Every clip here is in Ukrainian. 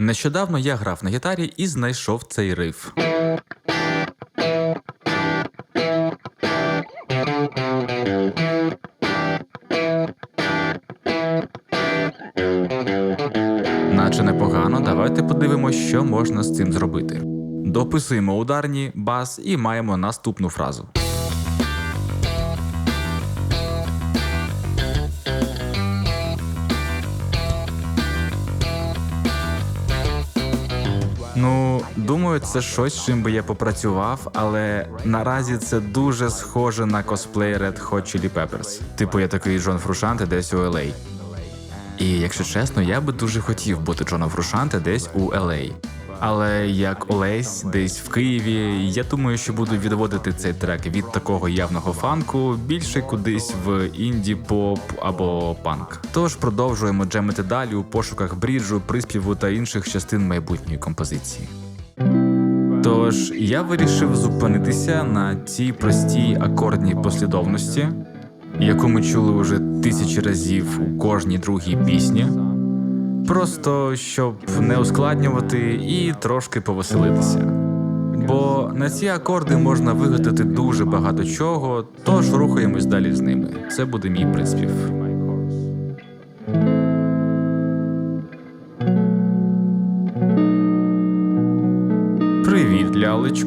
Нещодавно я грав на гітарі і знайшов цей риф. Наче непогано, давайте подивимось, що можна з цим зробити. Дописуємо ударні, бас і маємо наступну фразу. Думаю, це щось, чим би я попрацював, але наразі це дуже схоже на косплей Red Hot Chili Peppers. Типу, я такий Джон Фрушанте десь у LA. І якщо чесно, я би дуже хотів бути Джоном Фрушанте десь у LA. Але як Олесь десь в Києві, я думаю, що буду відводити цей трек від такого явного фанку більше кудись в інді, поп або панк. Тож продовжуємо джемити далі у пошуках бріджу, приспіву та інших частин майбутньої композиції. Тож я вирішив зупинитися на цій простій акордній послідовності, яку ми чули вже тисячі разів у кожній другій пісні. Просто щоб не ускладнювати і трошки повеселитися. Бо на ці акорди можна вигадати дуже багато чого, тож рухаємось далі з ними. Це буде мій приспів. Привіт.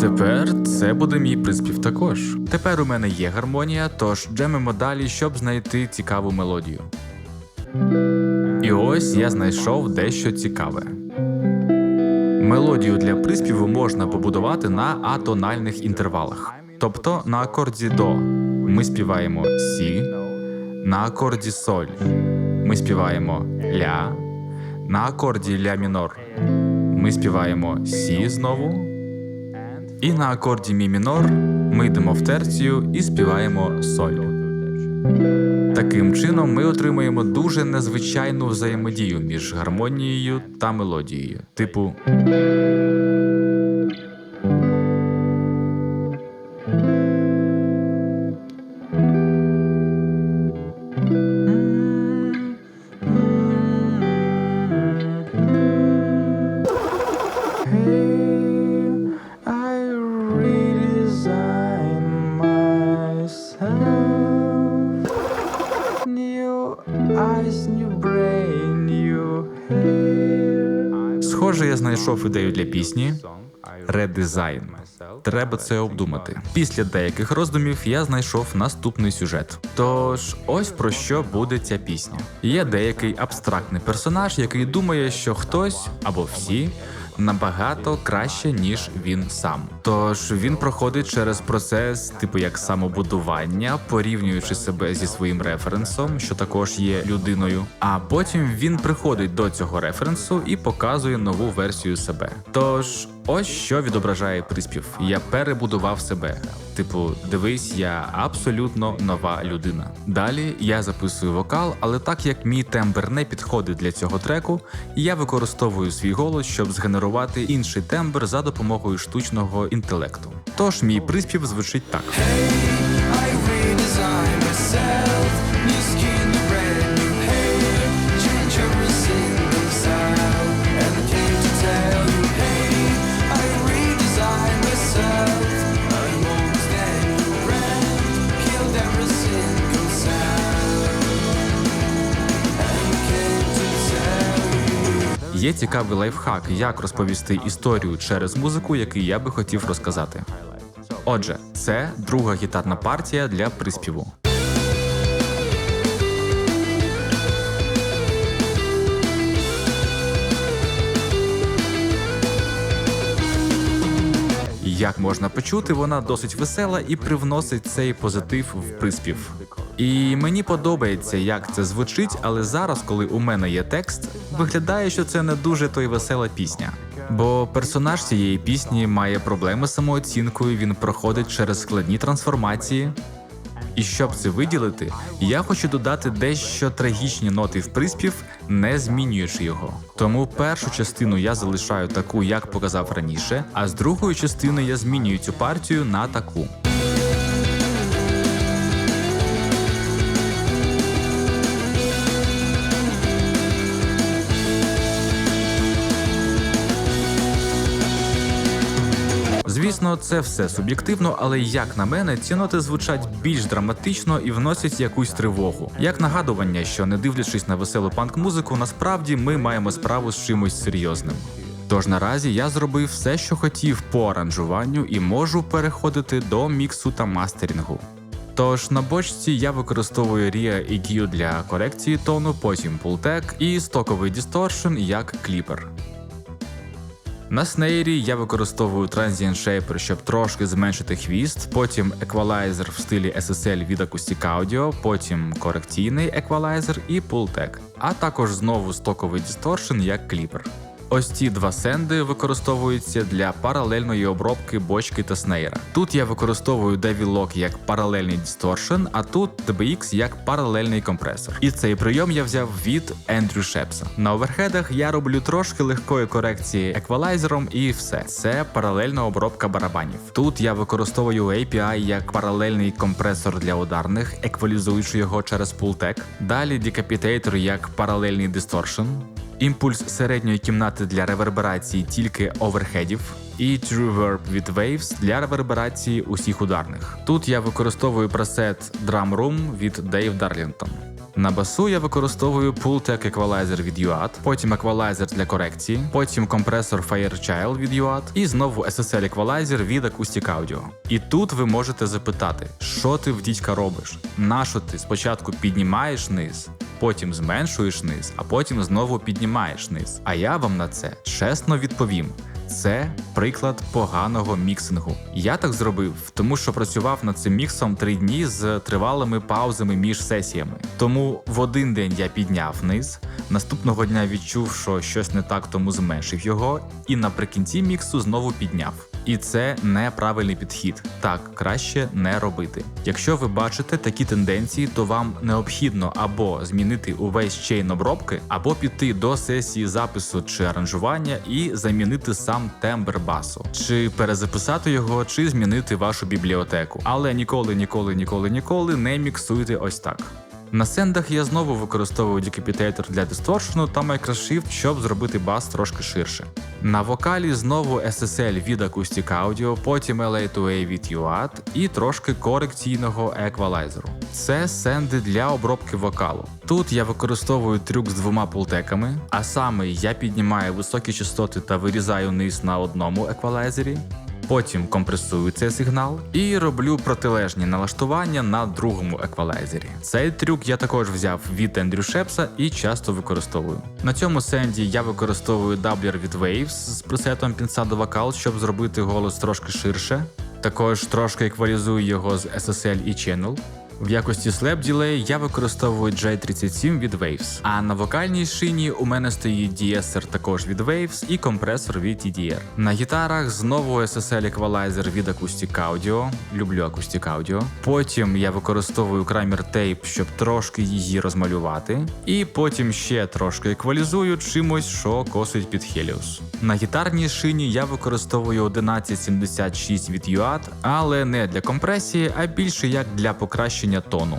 Тепер це буде мій приспів також. Тепер у мене є гармонія, тож джемимо далі, щоб знайти цікаву мелодію. І ось я знайшов дещо цікаве. Мелодію для приспіву можна побудувати на атональних інтервалах. Тобто на акорді до ми співаємо Сі, на акорді соль ми співаємо ля, на акорді ля мінор ми співаємо Сі знову. І на акорді мі мінор ми йдемо в терцію і співаємо соль. Таким чином ми отримуємо дуже незвичайну взаємодію між гармонією та мелодією. Типу. Схоже, я знайшов ідею для пісні. Редизайн. Треба це обдумати. Після деяких роздумів я знайшов наступний сюжет. Тож, ось про що буде ця пісня. Є деякий абстрактний персонаж, який думає, що хтось або всі. Набагато краще, ніж він сам. Тож він проходить через процес, типу як самобудування, порівнюючи себе зі своїм референсом, що також є людиною. А потім він приходить до цього референсу і показує нову версію себе. Тож, ось що відображає приспів: я перебудував себе. Типу, дивись, я абсолютно нова людина. Далі я записую вокал, але так як мій тембр не підходить для цього треку, я використовую свій голос, щоб згенерувати інший тембр за допомогою штучного інтелекту. Тож мій приспів звучить так. Є цікавий лайфхак, як розповісти історію через музику, який я би хотів розказати. Отже, це друга гітарна партія для приспіву. Як можна почути, вона досить весела і привносить цей позитив в приспів. І мені подобається, як це звучить, але зараз, коли у мене є текст, виглядає, що це не дуже той весела пісня. Бо персонаж цієї пісні має проблеми з самооцінкою, він проходить через складні трансформації. І щоб це виділити, я хочу додати дещо трагічні ноти в приспів, не змінюючи його. Тому першу частину я залишаю таку, як показав раніше, а з другої частини я змінюю цю партію на таку. Звісно, це все суб'єктивно, але як на мене, ці ноти звучать більш драматично і вносять якусь тривогу. Як нагадування, що не дивлячись на веселу панк-музику, насправді ми маємо справу з чимось серйозним. Тож наразі я зробив все, що хотів по аранжуванню, і можу переходити до міксу та мастерінгу. Тож на бочці я використовую RIA EQ для корекції тону, потім Pultec і стоковий дисторшн як кліпер. На снейрі я використовую Transient Shaper, щоб трошки зменшити хвіст, потім еквалайзер в стилі SSL від Acoustic Audio, потім корекційний еквалайзер і пултек, а також знову стоковий дисторшн як кліпер. Ось ці два сенди використовуються для паралельної обробки бочки та снейра. Тут я використовую Devil Lock як паралельний дисторшн, а тут DBX як паралельний компресор. І цей прийом я взяв від Ендрю Шепса. На оверхедах я роблю трошки легкої корекції еквалайзером і все. Це паралельна обробка барабанів. Тут я використовую API як паралельний компресор для ударних, еквалізуючи його через Pultec. Далі Decapitator як паралельний дисторшн. Імпульс середньої кімнати для реверберації тільки оверхедів. І True Verb від Waves для реверберації усіх ударних. Тут я використовую пресет Drum Room від Dave Darlington. На басу я використовую Pultec Equalizer від UAD, потім еквалайзер для корекції, потім компресор Firechild від UAD і знову SSL еквалайзер від Acoustic Audio. І тут ви можете запитати, що ти в дідька робиш? Нащо ти спочатку піднімаєш низ, потім зменшуєш низ, а потім знову піднімаєш низ. А я вам на це чесно відповім. Це приклад поганого міксингу. Я так зробив, тому що працював над цим міксом три дні з тривалими паузами між сесіями. Тому в один день я підняв низ, наступного дня відчув, що щось не так, тому зменшив його, і наприкінці міксу знову підняв. І це неправильний підхід. Так краще не робити. Якщо ви бачите такі тенденції, то вам необхідно або змінити увесь чейн обробки, або піти до сесії запису чи аранжування і замінити сам тембр басу, чи перезаписати його, чи змінити вашу бібліотеку. Але ніколи, ніколи, ніколи, ніколи не міксуйте ось так. На сендах я знову використовую Decapitator для дисторшну та Microshift, щоб зробити бас трошки ширше. На вокалі знову SSL від Acoustic Audio, потім LA2A від UAD і трошки корекційного еквалайзеру. Це сенди для обробки вокалу. Тут я використовую трюк з двома пултеками, а саме я піднімаю високі частоти та вирізаю низ на одному еквалайзері. Потім компресую цей сигнал і роблю протилежні налаштування на другому еквалайзері. Цей трюк я також взяв від Ендрю Шепса і часто використовую. На цьому сенді я використовую даблер від Waves з пресетом Pinsado Vocal, щоб зробити голос трошки ширше. Також трошки еквалізую його з SSL і Channel. В якості Slap Delay я використовую J37 від Waves. А на вокальній шині у мене стоїть DSR також від Waves і компресор від EDR. На гітарах знову SSL еквалайзер від Acoustic Audio. Люблю Acoustic Audio. Потім я використовую Kramer Tape, щоб трошки її розмалювати. І потім ще трошки еквалізую чимось, що косить під Helios. На гітарній шині я використовую 1176 від UAD, але не для компресії, а більше як для покращення тону.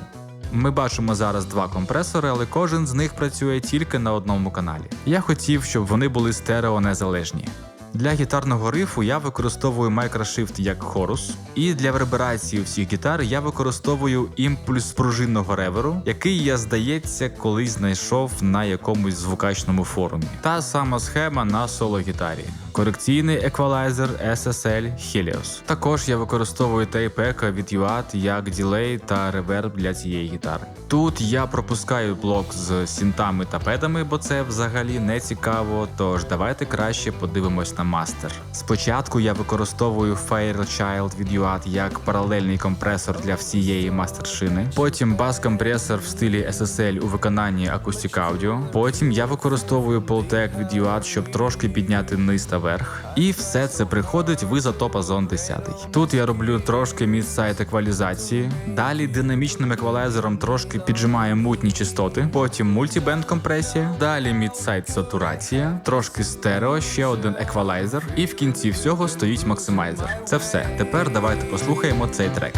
Ми бачимо зараз два компресори, але кожен з них працює тільки на одному каналі. Я хотів, щоб вони були стереонезалежні. Для гітарного рифу я використовую Microshift як хорус, і для реверберації всіх гітар я використовую імпульс пружинного реверу, який я, здається, колись знайшов на якомусь звукачному форумі. Та сама схема на соло-гітарі. Корекційний еквалайзер SSL Helios. Також я використовую Tape від UAD як ділей та реверб для цієї гітари. Тут я пропускаю блок з синтами та педами, бо це взагалі не цікаво. Тож давайте краще подивимось на мастер. Спочатку я використовую Fairchild від UAD як паралельний компресор для всієї мастершини. Потім бас-компресор в стилі SSL у виконанні Acoustic Audio. Потім я використовую Pultec від UAD, щоб трошки підняти низ та верх. І все це приходить в Ізотопа 10. Тут я роблю трошки мідсайд еквалізації. Далі динамічним еквалайзером трошки піджимаю мутні частоти. Потім мультібенд компресія. Далі мідсайд сатурація, трошки стерео, ще один еквалайзер. І в кінці всього стоїть максимайзер. Це все. Тепер давайте послухаємо цей трек.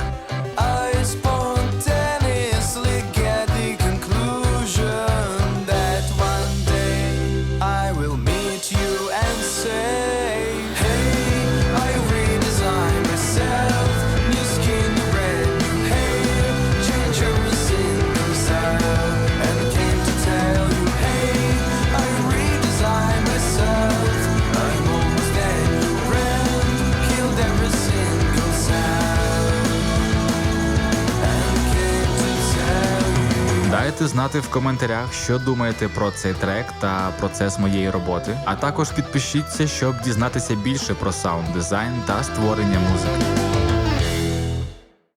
Знати в коментарях, що думаєте про цей трек та процес моєї роботи. А також підпишіться, щоб дізнатися більше про саунд дизайн та створення музики.